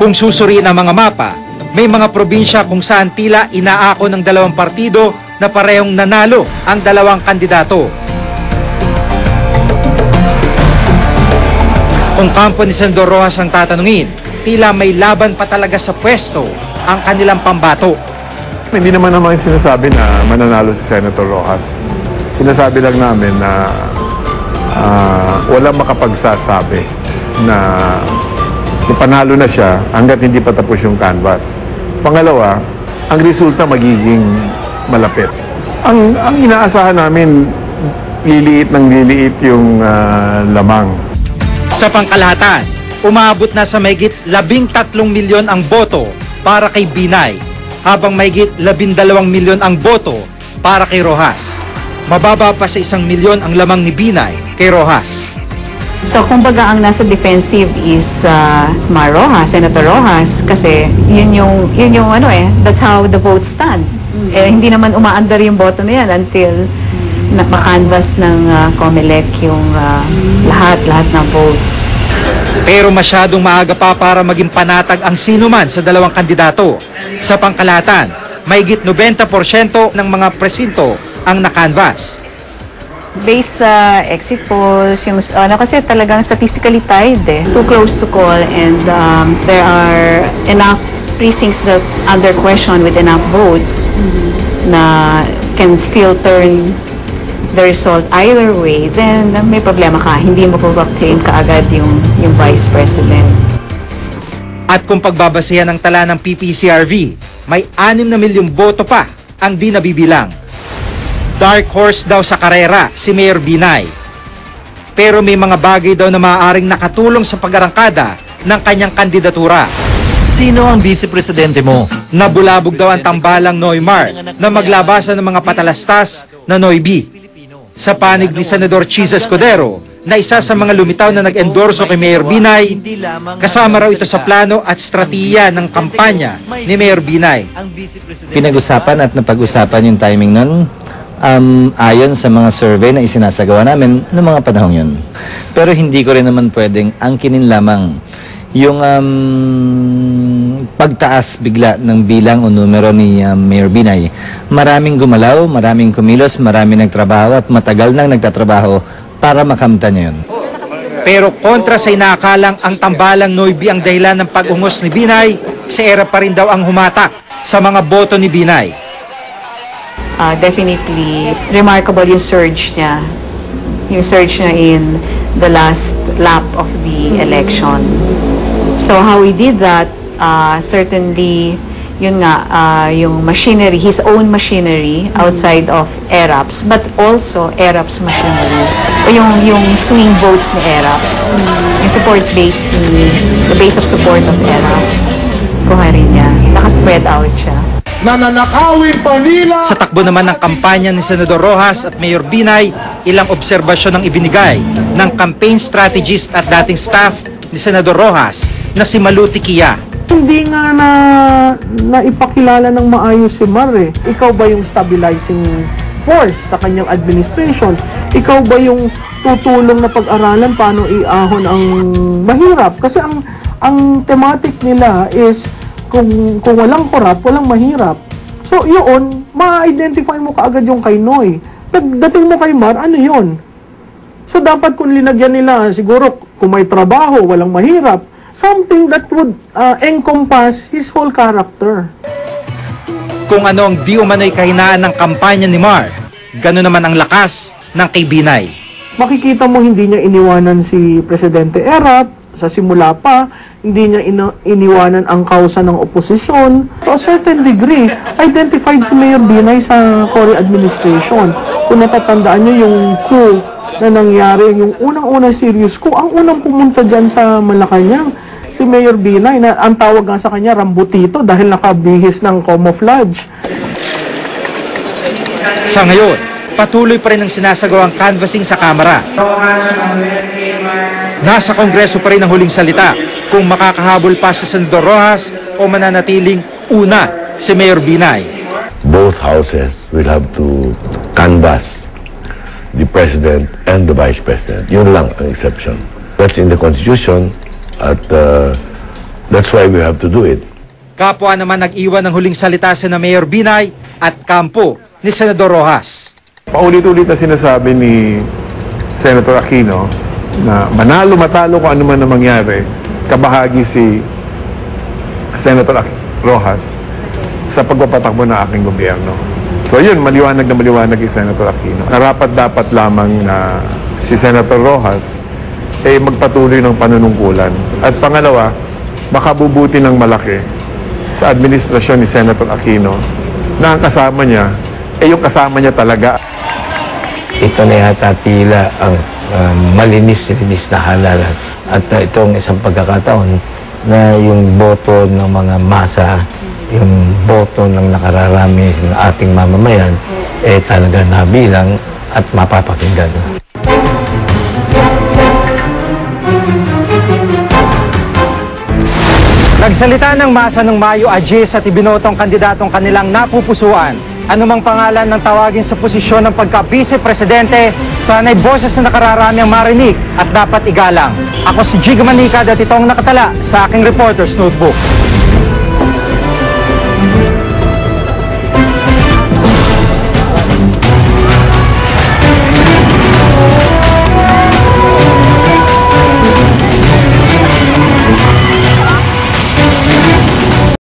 Kung susuriin ang mga mapa, may mga probinsya kung saan tila inaako ng dalawang partido na parehong nanalo ang dalawang kandidato. Kung kampo ni Senador Rojas ang tatanungin, tila may laban pa talaga sa pwesto ang kanilang pambato. Hindi naman naman sinasabi na mananalo si Senator Rojas. Sinasabi lang namin na ah, walang makapagsasabi na kung panalo na siya hanggat hindi pa tapos yung canvas. Pangalawa, ang resulta magiging malapit. Ang, ang inaasahan namin, liliit ng liliit yung ah, lamang. Sa pangkalahatan, umabot na sa mahigit 13 milyon ang boto para kay Binay, habang mahigit 12 milyon ang boto para kay Rojas. Mababa pa sa isang milyon ang lamang ni Binay kay Rojas. So, kumbaga, ang nasa defensive is uh, Mar Rojas, Senator Rojas, kasi yun yung, yun yung ano eh, that's how the votes stand. Eh, hindi naman umaandar yung boto na yan until na canvas ng uh, COMELEC yung uh, lahat, lahat ng votes. Pero masyadong maaga pa para maging panatag ang sino man sa dalawang kandidato. Sa pangkalahatan, mahigit 90% ng mga presinto ang nakanvas. Based sa exit polls, yung, ano kasi talagang statistically tied eh. Too close to call and um, there are enough precincts that under question with enough votes na can still turn the result either way, then may problema ka. Hindi mo obtain kaagad yung, yung vice president. At kung pagbabasihan ng tala ng PPCRV, may 6 na milyong boto pa ang di nabibilang. Dark horse daw sa karera si Mayor Binay. Pero may mga bagay daw na maaaring nakatulong sa pag-arangkada ng kanyang kandidatura. Sino ang vice presidente mo? Nabulabog daw ang tambalang Neymar na maglabasan ng mga patalastas na Noibi. Sa panig ni Senador Chis Escudero, na isa sa mga lumitaw na nag-endorso kay Mayor Binay, kasama raw ito sa plano at stratiya ng kampanya ni Mayor Binay. Pinag-usapan at napag-usapan yung timing nun um, ayon sa mga survey na isinasagawa namin noong mga panahong yun. Pero hindi ko rin naman pwedeng angkinin lamang yung um, pagtaas bigla ng bilang o numero ni um, Mayor Binay. Maraming gumalaw, maraming kumilos, maraming nagtrabaho at matagal nang nagtatrabaho para makamta niya yun. Pero kontra sa inakalang ang tambalang Noibi ang dahilan ng pag-ungos ni Binay, si Era pa rin daw ang humatak sa mga boto ni Binay. Uh, definitely remarkable yung surge niya. Yung surge niya in the last lap of the election. So how he did that, uh, certainly, yun nga, uh, yung machinery, his own machinery outside of ERAPS, but also ERAPS machinery. O yung, yung swing votes ni ERAP. Yung support base ni, the base of support of ERAP. Kuha rin niya. Naka-spread out siya. Sa takbo naman ng kampanya ni Senador Rojas at Mayor Binay, ilang obserbasyon ang ibinigay ng campaign strategist at dating staff ni Senador Rojas na si Maluti Kia. Hindi nga na naipakilala ng maayos si Mar eh. Ikaw ba yung stabilizing force sa kanyang administration? Ikaw ba yung tutulong na pag-aralan paano iahon ang mahirap? Kasi ang ang thematic nila is kung kung walang korap, walang mahirap. So, yun, ma-identify mo kaagad yung kay Noy. Pagdating mo kay Mar, ano yun? So, dapat kung linagyan nila, siguro, kung may trabaho, walang mahirap, something that would uh, encompass his whole character. Kung ano ang di umano'y kahinaan ng kampanya ni Mar, gano'n naman ang lakas ng kay Binay. Makikita mo hindi niya iniwanan si Presidente Erap sa simula pa, hindi niya ina- iniwanan ang kausa ng oposisyon. To a certain degree, identified si Mayor Binay sa Cory administration. Kung natatandaan niyo yung coup na nangyari, yung unang-unang serious coup, ang unang pumunta dyan sa Malacanang, si Mayor Binay, na ang tawag nga sa kanya, Rambutito, dahil nakabihis ng camouflage. Sa ngayon, patuloy pa rin ang sinasagawang canvassing sa Kamara. Nasa Kongreso pa rin ang huling salita kung makakahabol pa si Senador Rojas o mananatiling una si Mayor Binay. both houses will have to canvass the president and the vice president. Yun lang ang exception. That's in the constitution at uh, That's why we have to do it. Kapwa naman nag-iwan ng huling salita si na Mayor Binay at kampo ni Senador Rojas. Paulit-ulit na sinasabi ni Senator Aquino na manalo matalo kung ano man ang mangyari, kabahagi si Senator Rojas sa pagpapatakbo ng aking gobyerno. So yun, maliwanag na maliwanag kay Senator Aquino. Karapat dapat lamang na si Senator Rojas eh magpatuloy ng panunungkulan. At pangalawa, makabubuti ng malaki sa administrasyon ni Senator Aquino na ang kasama niya, eh yung kasama niya talaga ito na yata tila ang uh, malinis-linis na halalan. At uh, itong isang pagkakataon na yung boto ng mga masa, yung boto ng nakararami ng ating mamamayan, eh talaga nabilang at mapapakinggan. Nagsalita ng masa ng Mayo Ajis at ibinotong kandidatong kanilang napupusuan. Anumang pangalan ng tawagin sa posisyon ng pagka-vice-presidente, sana'y boses na nakararami ang marinig at dapat igalang. Ako si Jig Manika at itong nakatala sa aking Reporter's Notebook.